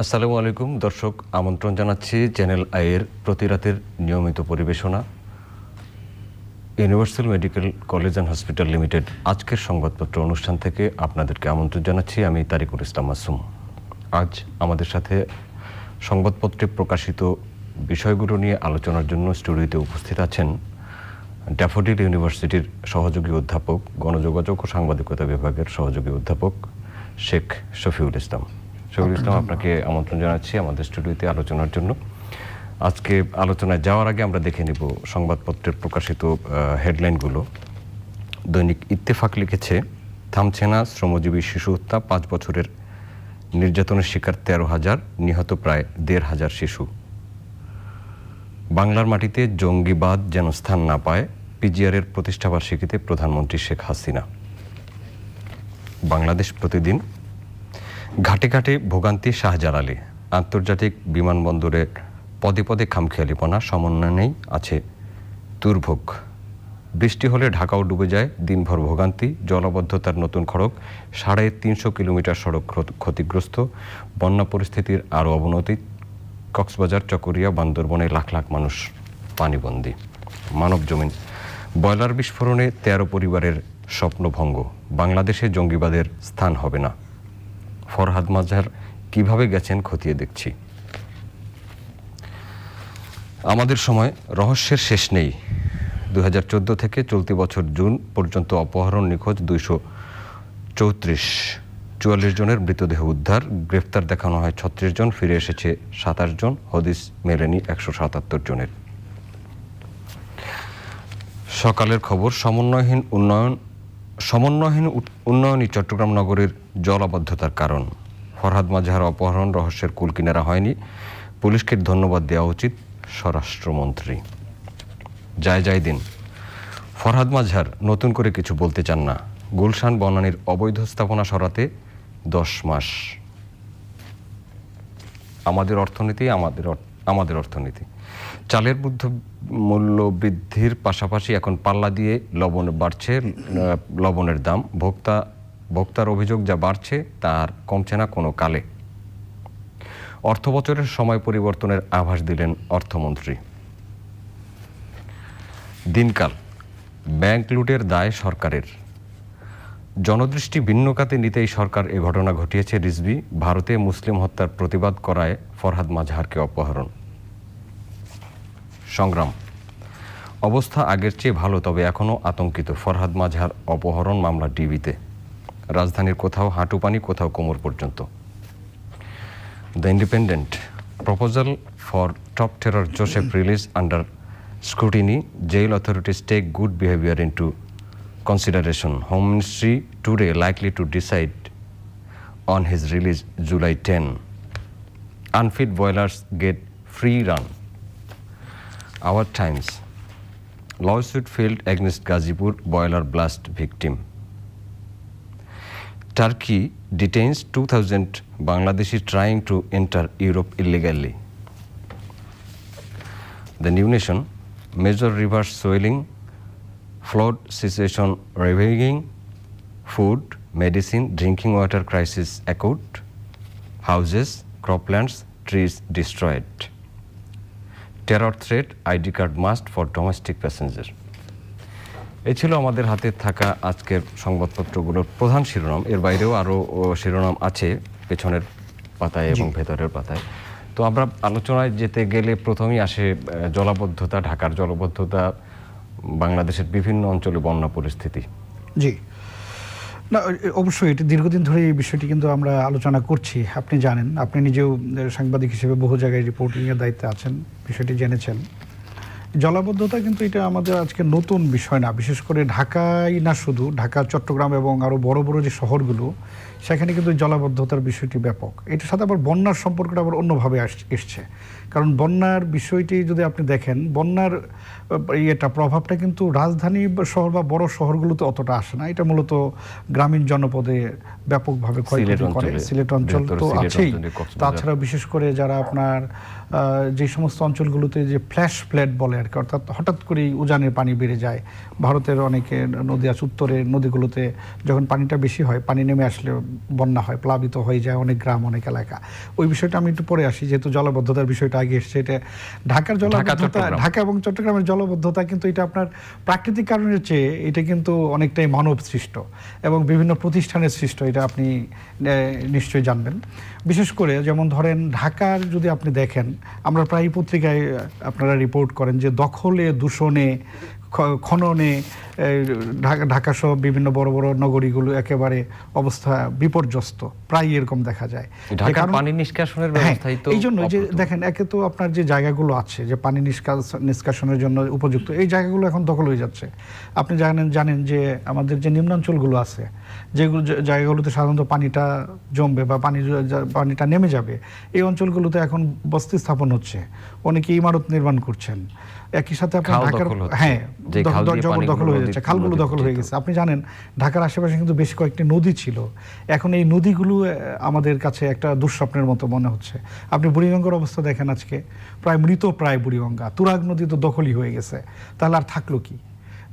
আসসালামু আলাইকুম, দর্শক, আমন্ত্রণ জানাচ্ছি চ্যানেল আইয়ের প্রতি রাতের নিয়মিত পরিবেশনা। Universal medical college and hospital limited আজকের সংবাদপত্র অনুষ্ঠান থেকে আপনাদেরকে আমন্ত্রণ জানাচ্ছি। আমি তারিকুল ইসলাম মাসুম। আজ আমাদের সাথে সংবাদপত্রে প্রকাশিত বিষয়গুলো নিয়ে আলোচনার জন্য স্টুডিওতে উপস্থিত আছেন ড্যাফোডিল ইউনিভার্সিটির সহযোগী অধ্যাপক, গণযোগাযোগ ও সাংবাদিকতা বিভাগের সহযোগী অধ্যাপক শেখ শফিউল ইসলাম। শফিউল ইসলাম, আপনাকে আমন্ত্রণ জানাচ্ছি আমাদের স্টুডিওতে আলোচনার জন্য। আজকে আলোচনায় যাওয়ার আগে আমরা দেখে নিব সংবাদপত্রের প্রকাশিত হেডলাইনগুলো। দৈনিক ইত্তেফাক লিখেছে, থামছে না শ্রমজীবী শিশু হত্যা, পাঁচ বছরের নির্যাতনের শিকার তেরো হাজার, নিহত প্রায় দেড় হাজার শিশু। বাংলার মাটিতে জঙ্গিবাদ যেন স্থান না পায় পিজিআরের প্রতিষ্ঠাবার্ষিকীতে প্রধানমন্ত্রী শেখ হাসিনা। বাংলাদেশ প্রতিদিন ঘাটে ঘাটে ভোগান্তি শাহজালালে আন্তর্জাতিক বিমানবন্দরের পদে পদে খামখেয়ালিপনা সমন্বয় নেই আছে দুর্ভোগ। বৃষ্টি হলে ঢাকাও ডুবে যায়, দিনভর ভোগান্তি, জলাবদ্ধতার নতুন খড়ক সাড়ে তিনশো কিলোমিটার সড়ক ক্ষতিগ্রস্ত, বন্যা পরিস্থিতির আরও অবনতি, কক্সবাজার, চকরিয়া, বান্দরবনে লাখ লাখ মানুষ পানিবন্দী। মানব জমিন। বয়লার বিস্ফোরণে তেরো পরিবারের স্বপ্নভঙ্গ। বাংলাদেশে জঙ্গিবাদের স্থান হবে না। ফরহাদ মাজার কীভাবে গেছেন খতিয়ে দেখছি। আমাদের সময় রহস্যের শেষ নেই। দুই হাজার চোদ্দ থেকে চলতি বছর জুন পর্যন্ত অপহরণ নিখোঁজ দুইশো চৌত্রিশ। চুয়াল্লিশ জনের মৃতদেহ উদ্ধার, গ্রেফতার দেখানো হয় ছত্রিশ জন, ফিরে এসেছে সাতাশ জন, হদিস মেলেনি একশো সাতাত্তর জনের। সকালের খবর, সমন্বয়হীন উন্নয়ন, সমন্বয়হীন উন্নয়নই চট্টগ্রাম নগরের জলাবদ্ধতার কারণ। ফরহাদ মাঝহার অপহরণ রহস্যের কুল কিনারা হয়নি। পুলিশকে ধন্যবাদ দেওয়া উচিত স্বরাষ্ট্রমন্ত্রী। যায় যায় দিন। ফরহাদ মাঝহার নতুন করে কিছু বলতে চান না। গুলশান বনানীর অবৈধ স্থাপনা সরাতে দশ মাস। আমাদের অর্থনীতি, আমাদের আমাদের অর্থনীতি। চালের বুদ্ধ, মূল্য বৃদ্ধির পাশাপাশি এখন পাল্লা দিয়ে লবণ বাড়ছে লবণের দাম। ভোক্তা ভোক্তার অভিযোগ যা বাড়ছে, তার কমছে না কোনো কালে। অর্থ বছরের সময় পরিবর্তনের আভাস দিলেন অর্থমন্ত্রী। দিনকাল, ব্যাংক লুটের দায় সরকারের। জনদৃষ্টি ভিন্ন খাতে নিতেই সরকার এ ঘটনা ঘটিয়েছে রিজভি, ভারতে মুসলিম হত্যার প্রতিবাদ করায় ফরহাদ মাঝহারকে অপহরণ। সংগ্রাম, অবস্থা আগের চেয়ে ভালো, তবে এখনও আতঙ্কিত। ফরহাদ মাঝহার অপহরণ মামলা ডিবিতে। রাজধানীর কোথাও হাঁটু পানি কোথাও কোমর পর্যন্ত। The Independent proposal for top terror Joseph release under scrutiny jail authorities take good behaviour into consideration home ministry today likely to decide on his release July ten unfit boilers get free run our times lawsuit filed against Gazipur boiler blast victim Turkey detains 2,000 Bangladeshi trying to enter Europe illegally. The new nation, major rivers swelling, flood situation ravaging, food, medicine, drinking water crisis acute, houses, croplands, trees destroyed. Terror threat, ID card must for domestic passenger. এই ছিল আমাদের হাতে থাকা আজকের সংবাদপত্রগুলোর প্রধান শিরোনাম। এর বাইরেও আরও শিরোনাম আছে পেছনের পাতায় এবং ভেতরের পাতায়। তো আমরা আলোচনায় যেতে গেলে প্রথমেই আসে জলাবদ্ধতা ঢাকার জলবদ্ধতা বাংলাদেশের বিভিন্ন অঞ্চলে বন্যা পরিস্থিতি। জি। না অবশ্যই এটি দীর্ঘদিন ধরে এই বিষয়টি কিন্তু আমরা আলোচনা করছি আপনি জানেন। আপনি নিজেও সাংবাদিক হিসেবে বহু জায়গায় রিপোর্টিংয়ের দায়িত্বে আছেন বিষয়টি জেনেছেন। জলাবদ্ধতা কিন্তু এটা আমাদের আজকে নতুন বিষয় না। বিশেষ করে ঢাকাই না শুধু, ঢাকা, চট্টগ্রাম এবং আরও বড় বড় যে শহরগুলো সেখানে কিন্তু জলাবদ্ধতার বিষয়টি ব্যাপক। এটার সাথে আবার বন্যার সম্পর্কটা আবার অন্যভাবে আস- এসছে। কারণ বন্যার বিষয়টি যদি আপনি দেখেন বন্যার ইয়েটা প্রভাবটা কিন্তু রাজধানী শহর বা বড় শহরগুলোতে অতটা আসে না। এটা মূলত গ্রামীণ জনপদে ব্যাপকভাবে ক্ষয়ক্ষতি সিলেট করে। সিলেট অঞ্চল তো আছেই। তাছাড়া বিশেষ করে যারা আপনার যে সমস্ত অঞ্চলগুলোতে যে ফ্ল্যাশ ফ্ল্যাট বলে আর কি অর্থাৎ হঠাৎ করেই উজানের পানি বেড়ে যায়। ভারতের অনেকে নদী আছে উত্তরের নদীগুলোতে যখন পানিটা বেশি হয় পানি নেমে আসলে বন্যা হয় প্লাবিত হয়ে যায় অনেক গ্রাম অনেক এলাকা। ওই বিষয়টা আমি একটু পরে আসি যেহেতু জলবদ্ধতার বিষয়টা আগে এসছে এটা ঢাকার জলবদ্ধতা ঢাকা এবং চট্টগ্রামের জলবদ্ধতা কিন্তু এটা আপনার প্রাকৃতিক কারণের চেয়ে এটা কিন্তু অনেকটাই মানব সৃষ্ট এবং বিভিন্ন প্রতিষ্ঠানের সৃষ্ট এটা আপনি নিশ্চয়ই জানবেন। বিশেষ করে যেমন ধরেন ঢাকার যদি আপনি দেখেন আমরা প্রায় পত্রিকায় আপনারা রিপোর্ট করেন যে দখলে দূষণে খননে ঢাকা সহ বিভিন্ন বড় বড় নগরীগুলো একেবারে অবস্থা বিপর্যস্ত প্রায় এরকম দেখা যায়। যে পানি নিষ্কাশনের হ্যাঁ, এই জন্য যে। দেখেন একে তো আপনার যে জায়গাগুলো আছে যে পানি নিষ্কাশ- নিষ্কাশনের জন্য উপযুক্ত এই জায়গাগুলো এখন দখল হয়ে যাচ্ছে। আপনি জানেন জানেন যে আমাদের যে নিম্নাঞ্চলগুলো আছে যেগুলো জায়গাগুলোতে সাধারণত পানিটা জমবে বা পানি পানিটা নেমে যাবে এই অঞ্চলগুলোতে এখন বস্তি স্থাপন হচ্ছে। অনেকে ইমারত নির্মাণ করছেন। একই সাথে আপনার ঢাকার হ্যাঁ দখল হয়ে যাচ্ছে খালগুলো দখল হয়ে গেছে। আপনি জানেন ঢাকার আশেপাশে কিন্তু বেশ কয়েকটি নদী ছিল। এখন এই নদীগুলো আমাদের কাছে একটা দুঃস্বপ্নের মতো মনে হচ্ছে। আপনি বুড়িগঙ্গার অবস্থা দেখেন আজকে। প্রায় মৃত প্রায় বুড়িগঙ্গা। তুরাগ নদী তো দখলই হয়ে গেছে। তাহলে আর থাকল কি?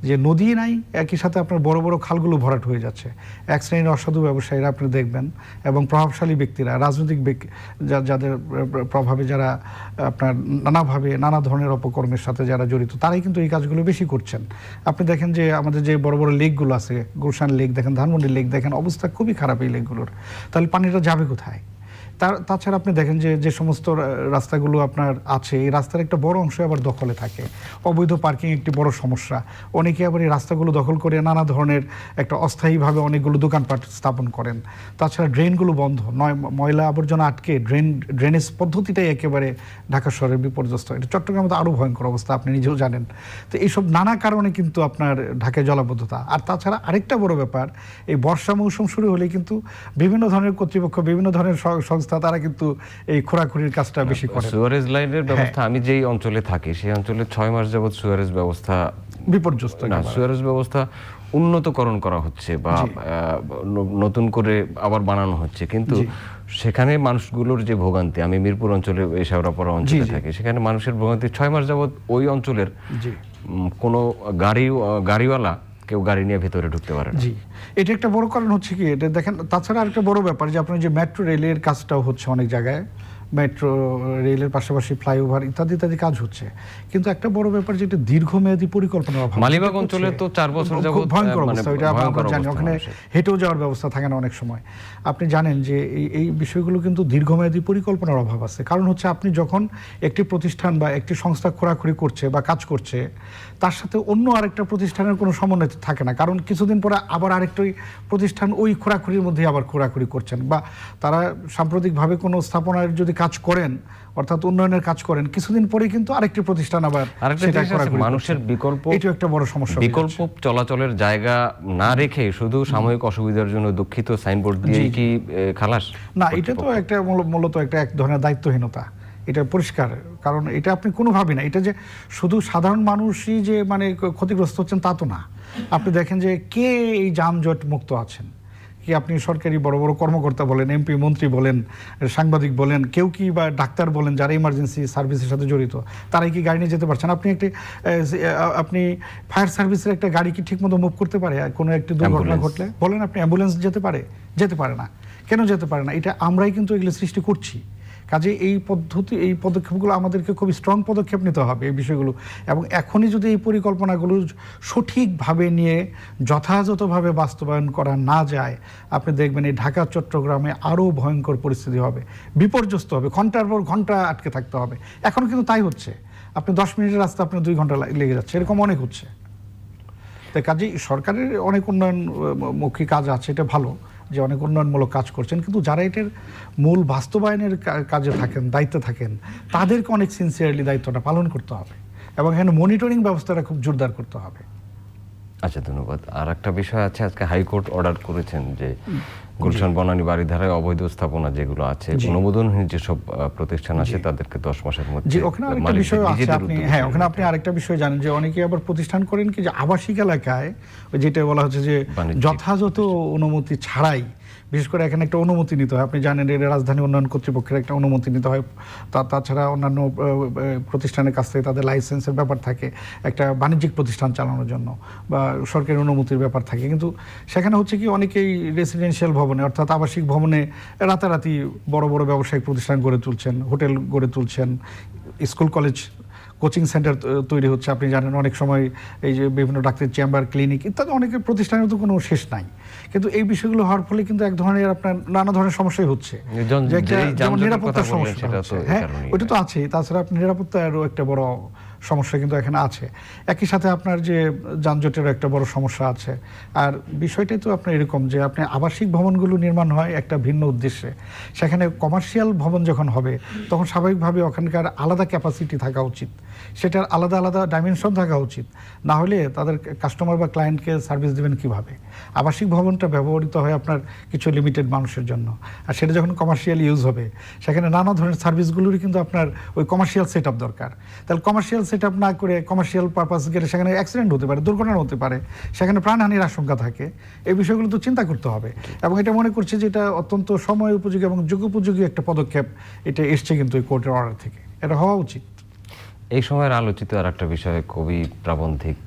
যে নদী নাই, একই সাথে আপনার বড় বড় খালগুলো ভরাট হয়ে যাচ্ছে। এক শ্রেণির অসাধু ব্যবসায়ীরা আপনি দেখবেন এবং প্রভাবশালী ব্যক্তিরা, রাজনৈতিক যাদের প্রভাবে যারা আপনার নানাভাবে নানা ধরনের অপকর্মের সাথে যারা জড়িত, তারাই কিন্তু এই কাজগুলো বেশি করছেন। আপনি দেখেন যে আমাদের যে বড় বড় লেকগুলো আছে, গুলশান লেক দেখেন, ধানমন্ডি লেক দেখেন, অবস্থা খুবই খারাপ এই লেকগুলোর। তাহলে পানিটা যাবে কোথায়? তার, তাছাড়া আপনি দেখেন যে যে সমস্ত রাস্তাগুলো আপনার আছে, এই রাস্তার একটা বড় অংশ আবার দখলে থাকে। অবৈধ পার্কিং একটি বড় সমস্যা। অনেকে আবার এই রাস্তাগুলো দখল করে নানা ধরনের একটা অস্থায়ীভাবে অনেকগুলো দোকানপাট স্থাপন করেন। তাছাড়া ড্রেনগুলো বন্ধ। নয় ময়লা আবর্জনা আটকে ড্রেন, ড্রেনেজ পদ্ধতিটাই একেবারে ঢাকা শহরের বিপর্যস্ত। এটা চট্টগ্রামে তো আরও ভয়ঙ্কর অবস্থা, আপনি নিজেও জানেন। তো এইসব নানা কারণে কিন্তু আপনার ঢাকায় জলাবদ্ধতা। আর তাছাড়া আরেকটা বড় ব্যাপার, এই বর্ষা মৌসুম শুরু হলে কিন্তু বিভিন্ন ধরনের কর্তৃপক্ষ, বিভিন্ন ধরনের স- সংস্থা তারা কিন্তু এই খোরাখুরির কাজটা বেশি করে। সুয়ারেজ লাইনের হ্যাঁ। ব্যবস্থা আমি যেই অঞ্চলে থাকি সেই অঞ্চলে ছয় মাস যাবত সুয়ারেজ ব্যবস্থা বিপর্যস্ত না সুয়ারেজ ব্যবস্থা উন্নতকরণ করা হচ্ছে বা নতুন করে আবার বানানো হচ্ছে। কিন্তু সেখানে মানুষগুলোর যে ভোগান্তি আমি মিরপুর অঞ্চলে এই শেওড়াপাড়া অঞ্চলে। থাকি সেখানে মানুষের ভোগান্তি ছয় মাস যাবত ওই অঞ্চলের কোনো গাড়ি গাড়িওয়ালা কেউ গাড়ি নিয়ে ভেতরে ঢুকতে পারে জি, এটা একটা বড় কারণ হচ্ছে কি, এটা দেখেন, তাছাড়া আরেকটা বড় ব্যাপার যে আপনার যে মেট্রো রেলের কাজটাও হচ্ছে অনেক জায়গায়। মেট্রো রেলের পাশাপাশি ফ্লাইওভার ইত্যাদি ইত্যাদি কাজ হচ্ছে। কিন্তু একটা বড় ব্যাপার যেটা দীর্ঘমেয়াদী পরিকল্পনার অভাব। মালিবাগ অঞ্চলে তো চার বছর যাবত, ভয়ঙ্কর মানে অবস্থা ওইটা আমরা ভয়ঙ্কর জানি। ওখানে হেঁটেও যাওয়ার ব্যবস্থা থাকে না অনেক সময়। আপনি জানেন যে এই এই বিষয়গুলো কিন্তু দীর্ঘমেয়াদী পরিকল্পনার অভাব আছে। কারণ হচ্ছে আপনি যখন একটি প্রতিষ্ঠান বা একটি সংস্থা খোরাখুরি করছে বা কাজ করছে তার সাথে অন্য আরেকটা প্রতিষ্ঠানের কোনো সমন্বয় থাকে না। কারণ কিছুদিন পরে আবার আরেকটি প্রতিষ্ঠান ওই খোরাখুরির মধ্যে আবার খোরাখুরি করছেন বা তারা সাম্প্রতিকভাবে কোনো স্থাপনার যদি কাজ করেন অর্থাৎ উন্নয়নের কাজ করেন কিছুদিন পরে কিন্তু আরেকটি প্রতিষ্ঠান আবার সেটা মানুষের বিকল্প এটাও একটা বড় সমস্যা বিকল্প চলাচলের জায়গা না রেখে শুধু সাময়িক অসুবিধার জন্য দুঃখিত সাইনবোর্ড দিয়ে কি খালাস না এটা তো একটা মূলত একটা এক ধরনের দায়িত্বহীনতা। এটা পরিষ্কার কারণ এটা আপনি কোনো কোনোভাবেই না এটা যে শুধু সাধারণ মানুষই যে মানে ক্ষতিগ্রস্ত হচ্ছেন তা তো না। আপনি দেখেন যে কে এই যানজট মুক্ত আছেন? কি আপনি সরকারি বড় বড় কর্মকর্তা বলেন এমপি মন্ত্রী বলেন সাংবাদিক বলেন কেউ কি বা ডাক্তার বলেন যারা ইমার্জেন্সি সার্ভিসের সাথে জড়িত তারাই কি গাড়ি নিয়ে যেতে পারছেন? আপনি একটি আপনি ফায়ার সার্ভিসের একটা গাড়ি কি ঠিকমতো মুভ করতে পারে? আর কোনো একটি দুর্ঘটনা ঘটলে? বলেন আপনি অ্যাম্বুলেন্স যেতে পারে? যেতে পারে না। কেন যেতে পারে না? এটা আমরাই কিন্তু এগুলো সৃষ্টি করছি। কাজে এই পদ্ধতি, এই পদক্ষেপগুলো আমাদেরকে খুবই স্ট্রং পদক্ষেপ নিতে হবে এই বিষয়গুলো। এবং এখনই যদি এই পরিকল্পনাগুলো সঠিকভাবে নিয়ে যথাযথভাবে বাস্তবায়ন করা না যায়, আপনি দেখবেন এই ঢাকা, চট্টগ্রামে আরও ভয়ঙ্কর পরিস্থিতি হবে। বিপর্যস্ত হবে, ঘণ্টার পর ঘণ্টা আটকে থাকতে হবে। এখন কিন্তু তাই হচ্ছে। আপনি দশ মিনিটের রাস্তা আপনার দুই ঘণ্টা লেগে যাচ্ছে, এরকম অনেক হচ্ছে। তাই কাজেই সরকারের অনেক উন্নয়নমুখী কাজ আছে, এটা ভালো। যে অনেক উন্নয়নমূলক কাজ করছেন কিন্তু যারা এটার মূল বাস্তবায়নের কাজে থাকেন দায়িত্বে থাকেন তাদেরকে অনেক সিনসিয়ারলি দায়িত্বটা পালন করতে হবে এবং এখানে মনিটরিং ব্যবস্থাটা খুব জোরদার করতে হবে। আচ্ছা ধন্যবাদ। আর একটা বিষয় আছে আজকে হাইকোর্ট অর্ডার করেছেন যে গুলশান বনানী বাড়িধারায় অবৈধ স্থাপনা যেগুলো আছে অনুমোদনহীন যেসব প্রতিষ্ঠান আছে তাদেরকে দশ মাসের মধ্যে ওখানে আরেকটা বিষয় আছে আপনি হ্যাঁ ওখানে আপনি আরেকটা বিষয় জানেন যে অনেকে আবার প্রতিষ্ঠান করেন কি যে আবাসিক এলাকায় যেটা বলা হচ্ছে যে যথাযথ অনুমতি ছাড়াই বিশেষ করে এখানে একটা অনুমতি নিতে হয়। আপনি জানেন এর রাজধানী উন্নয়ন কর্তৃপক্ষের একটা অনুমতি নিতে হয়। তা, তাছাড়া অন্যান্য প্রতিষ্ঠানের কাছ থেকে তাদের লাইসেন্সের ব্যাপার থাকে, একটা বাণিজ্যিক প্রতিষ্ঠান চালানোর জন্য বা সরকারি অনুমতির ব্যাপার থাকে। কিন্তু সেখানে হচ্ছে কি অনেকেই রেসিডেন্সিয়াল ভবনে, অর্থাৎ আবাসিক ভবনে রাতারাতি বড় বড় ব্যবসায়িক প্রতিষ্ঠান গড়ে তুলছেন, হোটেল গড়ে তুলছেন, স্কুল, কলেজ কোচিং সেন্টার তৈরি হচ্ছে। আপনি জানেন অনেক সময় এই যে বিভিন্ন ডাক্তারের চেম্বার ক্লিনিক ইত্যাদি অনেকের প্রতিষ্ঠানের তো কোনো শেষ নাই। কিন্তু এই বিষয়গুলো হওয়ার ফলে কিন্তু এক ধরনের আপনার নানা ধরনের সমস্যাই হচ্ছে। যেমন নিরাপত্তার সমস্যা হ্যাঁ ওইটা তো আছেই। তাছাড়া আপনি নিরাপত্তারও একটা বড় সমস্যা কিন্তু এখানে আছে। একই সাথে আপনার যে যানজটেরও একটা বড় সমস্যা আছে। আর বিষয়টাই তো আপনার এরকম যে আপনি আবাসিক ভবনগুলো নির্মাণ হয় একটা ভিন্ন উদ্দেশ্যে। সেখানে কমার্শিয়াল ভবন যখন হবে, তখন স্বাভাবিকভাবে ওখানকার আলাদা ক্যাপাসিটি থাকা উচিত। সেটার আলাদা আলাদা ডাইমেনশন থাকা উচিত। না হলে তাদের কাস্টমার বা ক্লায়েন্টকে সার্ভিস দেবেন কীভাবে? আবাসিক ভবনটা ব্যবহৃত হয় আপনার কিছু লিমিটেড মানুষের জন্য। আর সেটা যখন কমার্শিয়াল ইউজ হবে, সেখানে নানা ধরনের সার্ভিসগুলোরই কিন্তু আপনার ওই কমার্শিয়াল সেট দরকার। তাহলে কমার্শিয়াল সেট আপ না করে কমার্শিয়াল পারপাস গেলে সেখানে অ্যাক্সিডেন্ট হতে পারে দুর্ঘটনা হতে পারে সেখানে প্রাণহানির আশঙ্কা থাকে এই বিষয়গুলো তো চিন্তা করতে হবে। এবং এটা মনে করছে যে এটা অত্যন্ত সময় উপযোগী এবং যুগোপযোগী একটা পদক্ষেপ এটা এসছে কিন্তু এই কোর্টের অর্ডার থেকে। এটা হওয়া উচিত। এই সময়ের আলোচিত আর একটা বিষয় কবি প্রাবন্ধিক।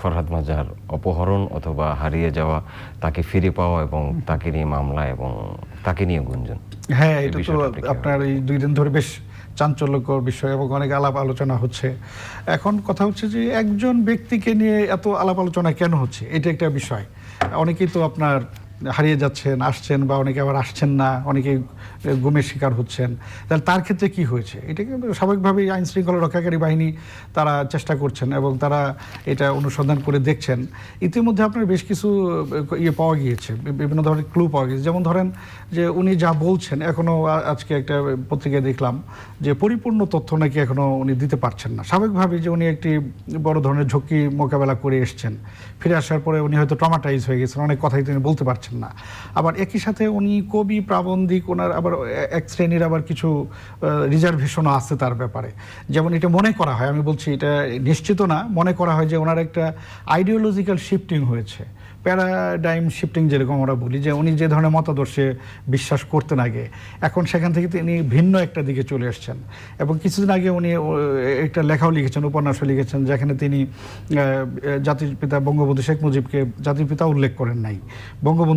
ফরহাদ মাজার অপহরণ অথবা হারিয়ে যাওয়া তাকে ফিরে পাওয়া এবং তাকে নিয়ে মামলা এবং তাকে নিয়ে গুঞ্জন। হ্যাঁ এটা তো আপনার এই দুই দিন ধরে বেশ চাঞ্চল্যকর বিষয় এবং অনেক আলাপ আলোচনা হচ্ছে। এখন কথা হচ্ছে যে একজন ব্যক্তিকে নিয়ে এত আলাপ আলোচনা কেন হচ্ছে? এটা একটা বিষয়। অনেকেই তো আপনার হারিয়ে যাচ্ছেন, আসছেন বা অনেকে আবার আসছেন না, অনেকে গুমের শিকার হচ্ছেন। তাহলে তার ক্ষেত্রে কি হয়েছে? এটা কিন্তু স্বাভাবিকভাবেই আইন শৃঙ্খলা রক্ষাকারী বাহিনী তারা চেষ্টা করছেন এবং তারা এটা অনুসন্ধান করে দেখছেন। ইতিমধ্যে আপনার বেশ কিছু ইয়ে পাওয়া গিয়েছে বিভিন্ন ধরনের ক্লু পাওয়া গিয়েছে। যেমন ধরেন যে উনি যা বলছেন এখনও আজকে একটা পত্রিকায় দেখলাম যে পরিপূর্ণ তথ্য নাকি এখনও উনি দিতে পারছেন না। স্বাভাবিকভাবেই যে উনি একটি বড় ধরনের ঝুঁকি মোকাবেলা করে এসছেন। ফিরে আসার পরে উনি হয়তো ট্রমাটাইজ হয়ে গেছেন, অনেক কথাই তিনি বলতে পারছেন না। আবার একই সাথে উনি কবি, প্রাবন্ধিক, ওনার আবার এক শ্রেণির আবার কিছু রিজার্ভেশনও আছে তার ব্যাপারে। যেমন এটা মনে করা হয়, আমি বলছি এটা নিশ্চিত না, মনে করা হয় যে ওনার একটা আইডিওলজিক্যাল শিফটিং হয়েছে। প্যারাডাইম শিফটিং যেরকম আমরা বলি, যে উনি যে ধরনের মতাদর্শে বিশ্বাস করতেন আগে, এখন সেখান থেকে তিনি ভিন্ন একটা দিকে চলে এসেছেন। এবং কিছুদিন আগে উনি একটা লেখাও লিখেছেন, উপন্যাসও লিখেছেন, যেখানে তিনি জাতির পিতা বঙ্গবন্ধু শেখ মুজিবকে, জাতির পিতা উল্লেখ করেন নাই।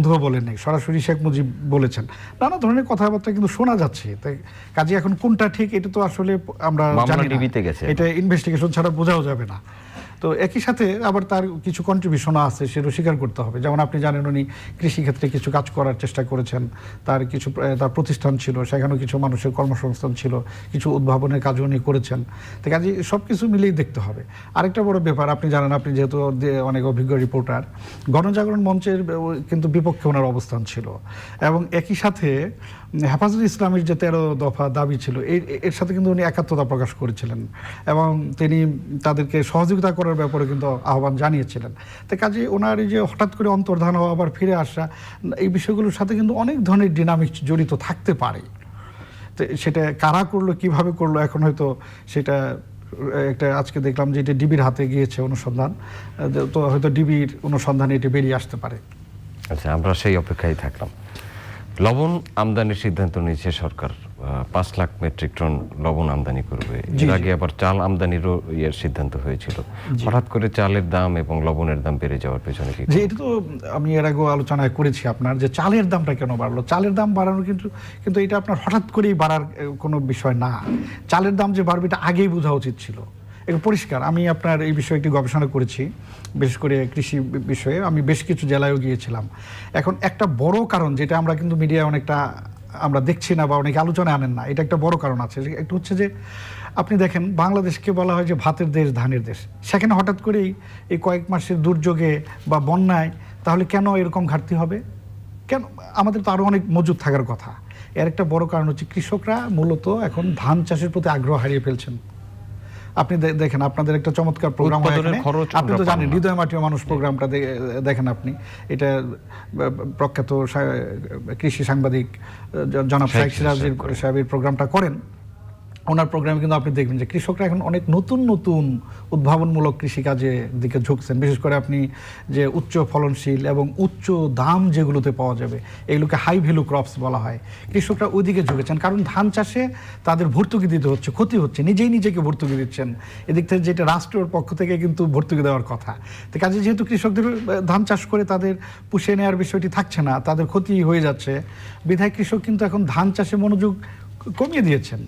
বঙ্গবন্ধুও বলেন নাই সরাসরি শেখ মুজিব বলেছেন। নানা ধরনের কথাবার্তা কিন্তু শোনা যাচ্ছে। তাই কাজে এখন কোনটা ঠিক এটা তো আসলে আমরা জানি না। এটা ইনভেস্টিগেশন ছাড়া বোঝাও যাবে না। তো একই সাথে আবার তার কিছু কন্ট্রিবিউশনও আছে সেটা স্বীকার করতে হবে। যেমন আপনি জানেন উনি কৃষিক্ষেত্রে কিছু কাজ করার চেষ্টা করেছেন। তার কিছু তার প্রতিষ্ঠান ছিল, সেখানেও কিছু মানুষের কর্মসংস্থান ছিল, কিছু উদ্ভাবনের কাজও উনি করেছেন। তো কাজে সব কিছু মিলিয়ে দেখতে হবে। আরেকটা বড় ব্যাপার, আপনি জানেন, আপনি যেহেতু অনেক অভিজ্ঞ রিপোর্টার গণজাগরণ মঞ্চের কিন্তু বিপক্ষে ওনার অবস্থান ছিল। এবং একই সাথে হেফাজত ইসলামের যে তেরো দফা দাবি ছিল এর সাথে কিন্তু উনি একাত্মতা প্রকাশ করেছিলেন। এবং তিনি তাদেরকে সহযোগিতা করার ব্যাপারে কিন্তু আহ্বান জানিয়েছিলেন। তো কাজে ওনার এই যে হঠাৎ করে অন্তর্ধান হওয়া, আবার ফিরে আসা, এই বিষয়গুলোর সাথে কিন্তু অনেক ধরনের ডিনামিক জড়িত থাকতে পারে। তো সেটা কারা করল, কীভাবে করল, এখন হয়তো সেটা, একটা আজকে দেখলাম যে এটা ডিবির হাতে গিয়েছে অনুসন্ধান। তো হয়তো ডিবির অনুসন্ধানে এটি বেরিয়ে আসতে পারে। আচ্ছা আমরা সেই অপেক্ষায় থাকলাম। লবণ আমদানির সিদ্ধান্ত নিয়েছে সরকার। পাঁচ লাখ মেট্রিক টন লবণ আমদানি করবে। এর আগে আবার চাল আমদানিরও ইয়ের সিদ্ধান্ত হয়েছিল। হঠাৎ করে চালের দাম এবং লবণের দাম বেড়ে যাওয়ার পেছনে কি এটা তো আমি এর আগেও আলোচনায় করেছি আপনার যে চালের দামটা কেন বাড়লো? চালের দাম বাড়ানো কিন্তু কিন্তু এটা আপনার হঠাৎ করেই বাড়ার কোনো বিষয় না। চালের দাম যে বাড়বে এটা আগেই বোঝা উচিত ছিল। এটা পরিষ্কার আমি আপনার এই বিষয়ে একটি গবেষণা করেছি বিশেষ করে কৃষি বিষয়ে। আমি বেশ কিছু জেলায়ও গিয়েছিলাম। এখন একটা বড় কারণ যেটা আমরা কিন্তু মিডিয়ায় অনেকটা আমরা দেখছি না বা অনেকে আলোচনায় আনেন না। এটা একটা বড় কারণ আছে। একটা হচ্ছে যে, আপনি দেখেন, বাংলাদেশকে বলা হয় যে ভাতের দেশ, ধানের দেশ। সেখানে হঠাৎ করেই এই কয়েক মাসের দুর্যোগে বা বন্যায় তাহলে কেন এরকম ঘাটতি হবে? কেন? আমাদের তো আরও অনেক মজুদ থাকার কথা। এর একটা বড় কারণ হচ্ছে কৃষকরা মূলত এখন ধান চাষের প্রতি আগ্রহ হারিয়ে ফেলছেন। আপনি দেখেন আপনাদের একটা চমৎকার প্রোগ্রাম হয় আপনি তো জানেন হৃদয় মাটিও মানুষ প্রোগ্রামটা দেখেন আপনি। এটা প্রখ্যাত কৃষি সাংবাদিক জনাব শাইখ সিরাজের। সাহেবের প্রোগ্রামটা করেন। ওনার প্রোগ্রামে কিন্তু আপনি দেখবেন যে কৃষকরা এখন অনেক নতুন নতুন উদ্ভাবনমূলক কৃষিকাজে দিকে ঝুঁকছেন। বিশেষ করে আপনি যে উচ্চ ফলনশীল এবং উচ্চ দাম যেগুলোতে পাওয়া যাবে, এগুলোকে হাই ভ্যালু ক্রপস বলা হয়, কৃষকরা ওইদিকে ঝুঁকেছেন। কারণ ধান চাষে তাদের ভর্তুকি দিতে হচ্ছে, ক্ষতি হচ্ছে, নিজেই নিজেকে ভর্তুকি দিচ্ছেন। এদিক থেকে যেটা রাষ্ট্রের পক্ষ থেকে কিন্তু ভর্তুকি দেওয়ার কথা। তো কাজে যেহেতু কৃষকদের ধান চাষ করে তাদের পুষে নেওয়ার বিষয়টি থাকছে না, তাদের ক্ষতি হয়ে যাচ্ছে। বিধায় কৃষক কিন্তু এখন ধান চাষে মনোযোগ কমিয়ে দিয়েছেন।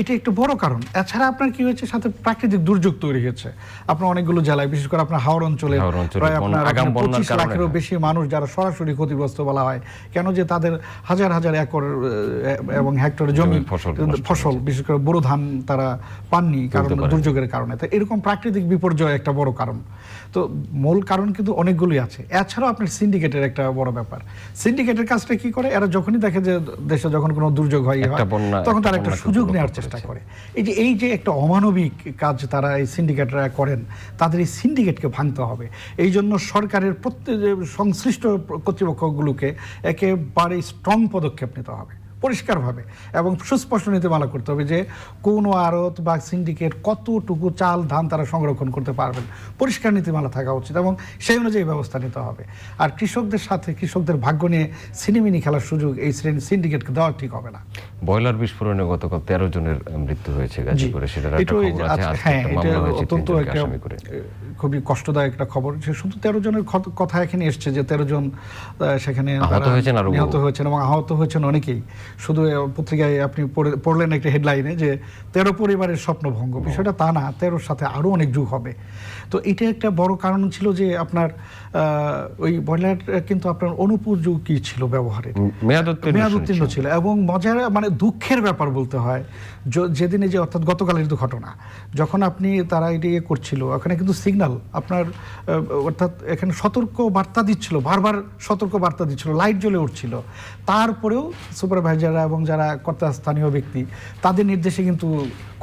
এটা একটু বড় কারণ। এছাড়া আপনার কি হয়েছে? সাথে প্রাকৃতিক দুর্যোগ তৈরি হয়েছে। আপনার অনেকগুলো জেলায় বিশেষ করে আপনার হাওড় অঞ্চলে হাওড় অঞ্চলে প্রায় আপনার আগাম ওখানে বন্যার 25 কারণে। লাখেরও বেশি মানুষ যারা সরাসরি ক্ষতিগ্রস্ত বলা হয় কেন যে তাদের হাজার হাজার একর এবং হেক্টর জমি ফসল বিশেষ করে বোরো ধান তারা পাননি কারণ দুর্যোগের কারণে। তো এরকম প্রাকৃতিক বিপর্যয় একটা বড় কারণ। তো মূল কারণ কিন্তু অনেকগুলোই আছে। এছাড়াও আপনার সিন্ডিকেটের একটা বড় ব্যাপার। সিন্ডিকেটের কাজটা কি করে? এরা যখনই দেখে যে দেশে যখন কোনো দুর্যোগ হয় তখন তারা একটা সুযোগ নেওয়ার। চেষ্টা করে। এই যে এই যে একটা অমানবিক কাজ তারা এই সিন্ডিকেটরা করেন তাদের এই সিন্ডিকেটকে ভাঙতে হবে। এই জন্য সরকারের প্রত্যেক সংশ্লিষ্ট কর্তৃপক্ষগুলোকে একেবারে স্ট্রং পদক্ষেপ নিতে হবে। পরিষ্কারভাবে এবং সুস্পষ্ট নীতিমালা করতে হবে যে কোন আড়ত বা সিন্ডিকেট কতটুকু চাল ধান তারা সংরক্ষণ করতে পারবেন। পরিষ্কার নীতিমালা থাকা উচিত এবং সেই অনুযায়ী ব্যবস্থা নিতে হবে। আর কৃষকদের সাথে কৃষকদের ভাগ্য নিয়ে সিনেমিনি খেলার সুযোগ এই শ্রেণি সিন্ডিকেটকে দেওয়া ঠিক হবে না। বয়লার বিস্ফোরণে গতকাল তেরো জনের মৃত্যু হয়েছে গাজীপুরে। আজকে হ্যাঁ অত্যন্ত একটা খুবই কষ্টদায়ক একটা খবর। যে শুধু তেরো জনের কথা এখানে এসছে যে তেরো জন সেখানে। নিহত হয়েছেন এবং আহত হয়েছেন অনেকেই। শুধু পত্রিকায় আপনি পড়লেন একটা হেডলাইনে যে তেরো পরিবারের স্বপ্নভঙ্গ বিষয়টা তা না তেরোর সাথে আরও অনেক যুগ হবে। তো এটা একটা বড় কারণ ছিল যে আপনার ওই বয়লার কিন্তু আপনার অনুপযোগী ছিল ব্যবহারের? মেয়াদ উত্তীর্ণ মেয়াদ ছিল। এবং মজার মানে দুঃখের ব্যাপার বলতে হয় যেদিনে যে অর্থাৎ গতকালের যে ঘটনা যখন আপনি তারা এটা ইয়ে করছিল ওখানে কিন্তু সিগন্যাল আপনার অর্থাৎ এখানে সতর্ক বার্তা দিচ্ছিল বারবার সতর্ক বার্তা দিচ্ছিল লাইট জ্বলে উঠছিল। তারপরেও সুপারভাইজাররা এবং যারা কর্তা স্থানীয় ব্যক্তি, তাদের নির্দেশে কিন্তু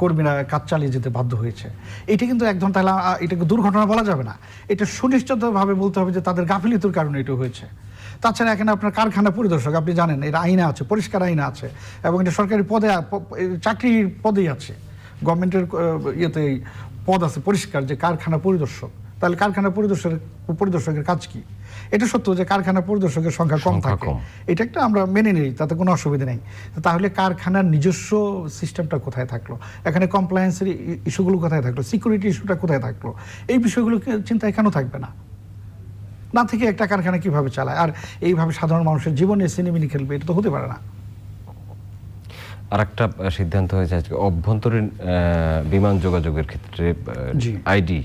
কর্মীরা কাজ চালিয়ে যেতে বাধ্য হয়েছে। এটা কিন্তু একদম তাহলে এটাকে দুর্ঘটনা বলা যাবে না। এটা সুনিশ্চিতভাবে বলতে হবে যে তাদের গাফিলিতুর কারণে এটা হয়েছে। তাছাড়া এখানে আপনার কারখানা পরিদর্শক, আপনি জানেন এটা আইনে আছে, পরিষ্কার আইনে আছে, এবং এটা সরকারি পদে চাকরির পদেই আছে। গভর্নমেন্টের ইয়েতে পদ আছে পরিষ্কার যে কারখানা পরিদর্শক। তাহলে কারখানা পরিদর্শক পরিদর্শকের কাজ কি? এটা সত্য যে কারখানা পরিদর্শকের সংখ্যা কম থাকে। এটা একটা আমরা মেনে নিই তাতে কোনো অসুবিধা নেই। তাহলে কারখানার নিজস্ব সিস্টেমটা কোথায় থাকল? এখানে কমপ্লায়েন্সের ইস্যুগুলো কোথায় থাকল? সিকিউরিটি ইস্যুটা কোথায় থাকল? এই বিষয়গুলো চিন্তায় কেন থাকবে না? না থেকে একটা কারখানা কীভাবে চালায়? আর এইভাবে সাধারণ মানুষের জীবনে সিনেমিনি খেলবে এটা তো হতে পারে না। আর একটা সিদ্ধান্ত হয়েছে আজকে। অভ্যন্তরীণ বিমান যোগাযোগের ক্ষেত্রে। আইডি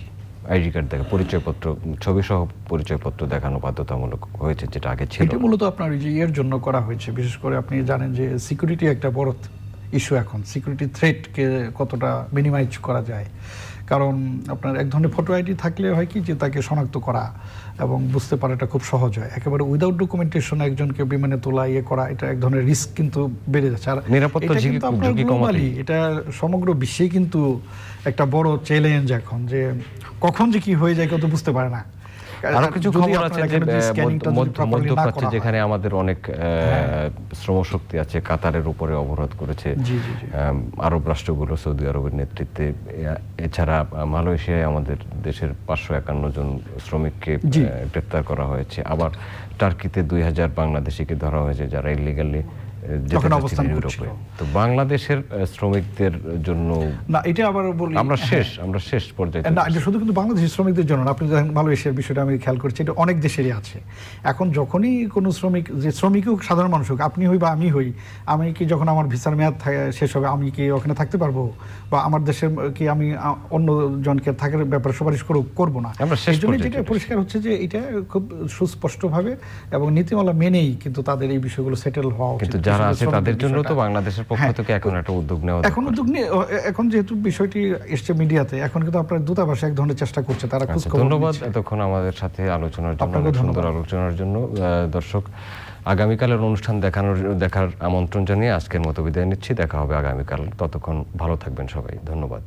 আইডি কার্ড দেখা পরিচয়পত্র ছবি সহ পরিচয়পত্র দেখানো বাধ্যতামূলক হয়েছে, যেটা আগে ছিল। এটা মূলত আপনার যে ইয়ের জন্য করা হয়েছে, বিশেষ করে আপনি জানেন যে সিকিউরিটি একটা বড় ইস্যু এখন। সিকিউরিটি থ্রেটকে কতটা মিনিমাইজ করা যায়। কারণ আপনার এক ধরনের ফটো আইডি থাকলে হয় কি, যে তাকে শনাক্ত করা এবং বুঝতে পারাটা খুব সহজ হয়। একেবারে উইদাউট ডকুমেন্টেশন একজনকে বিমানে তোলা ইয়ে করা এটা এক ধরনের রিস্ক কিন্তু বেড়ে যাচ্ছে। আর নিরাপত্তা এটা ঝুঁকি-। এটা সমগ্র বিশ্বে কিন্তু একটা বড় চ্যালেঞ্জ এখন যে কখন যে কি হয়ে যায় কেউ তো বুঝতে পারে না। আরও কিছু খবর আছে যে মধ্যপ্রাচ্যে যেখানে আমাদের অনেক শ্রমশক্তি আছে কাতারের উপরে অবরোধ করেছে। আরব রাষ্ট্রগুলো সৌদি আরবের নেতৃত্বে। এছাড়া মালয়েশিয়ায় আমাদের দেশের পাঁচশো একান্ন জন শ্রমিককে গ্রেপ্তার করা হয়েছে। আবার টার্কিতে দুই হাজার বাংলাদেশিকে ধরা হয়েছে যারা ইলিগালি। তো বাংলাদেশের শ্রমিকদের জন্য না এটা আবার বলি আমরা শেষ আমরা শেষ পর্যায়ে না এটা শুধু কিন্তু বাংলাদেশি শ্রমিকদের জন্য না আপনি দেখেন মালয়েশিয়ার বিষয়টা আমি খেয়াল করছি এটা অনেক দেশেরই আছে। এখন যখনই কোনো শ্রমিক যে শ্রমিক হোক সাধারণ মানুষ হোক আপনি হই বা আমি হই আমি কি যখন আমার ভিসার মেয়াদ শেষ হবে আমি কি ওখানে থাকতে পারব? বা আমার দেশের কি আমি অন্য জনকে থাকার ব্যাপারে সুপারিশ করব করব না। এই জন্য যেটা পরিষ্কার হচ্ছে যে এটা খুব সুস্পষ্টভাবে এবং নীতিমালা মেনেই কিন্তু তাদের এই বিষয়গুলো সেটেল হওয়া উচিত। যারা আছে তাদের জন্য তো বাংলাদেশের পক্ষ হ্যাঁ। থেকে এখন একটা উদ্যোগ নেওয়া এখন উদ্যোগ নিয়ে এখন যেহেতু বিষয়টি এসছে মিডিয়াতে এখন কিন্তু আপনার দূতাবাসে এক ধরনের চেষ্টা করছে তারা খোঁজ আচ্ছা, ধন্যবাদ এতক্ষণ আমাদের সাথে আলোচনার জন্য সুন্দর আলোচনার জন্য। দর্শক আগামীকালের অনুষ্ঠান দেখানোর দেখার আমন্ত্রণ জানিয়ে আজকের মতো বিদায় নিচ্ছি। দেখা হবে আগামীকাল। ততক্ষণ ভালো থাকবেন সবাই। ধন্যবাদ।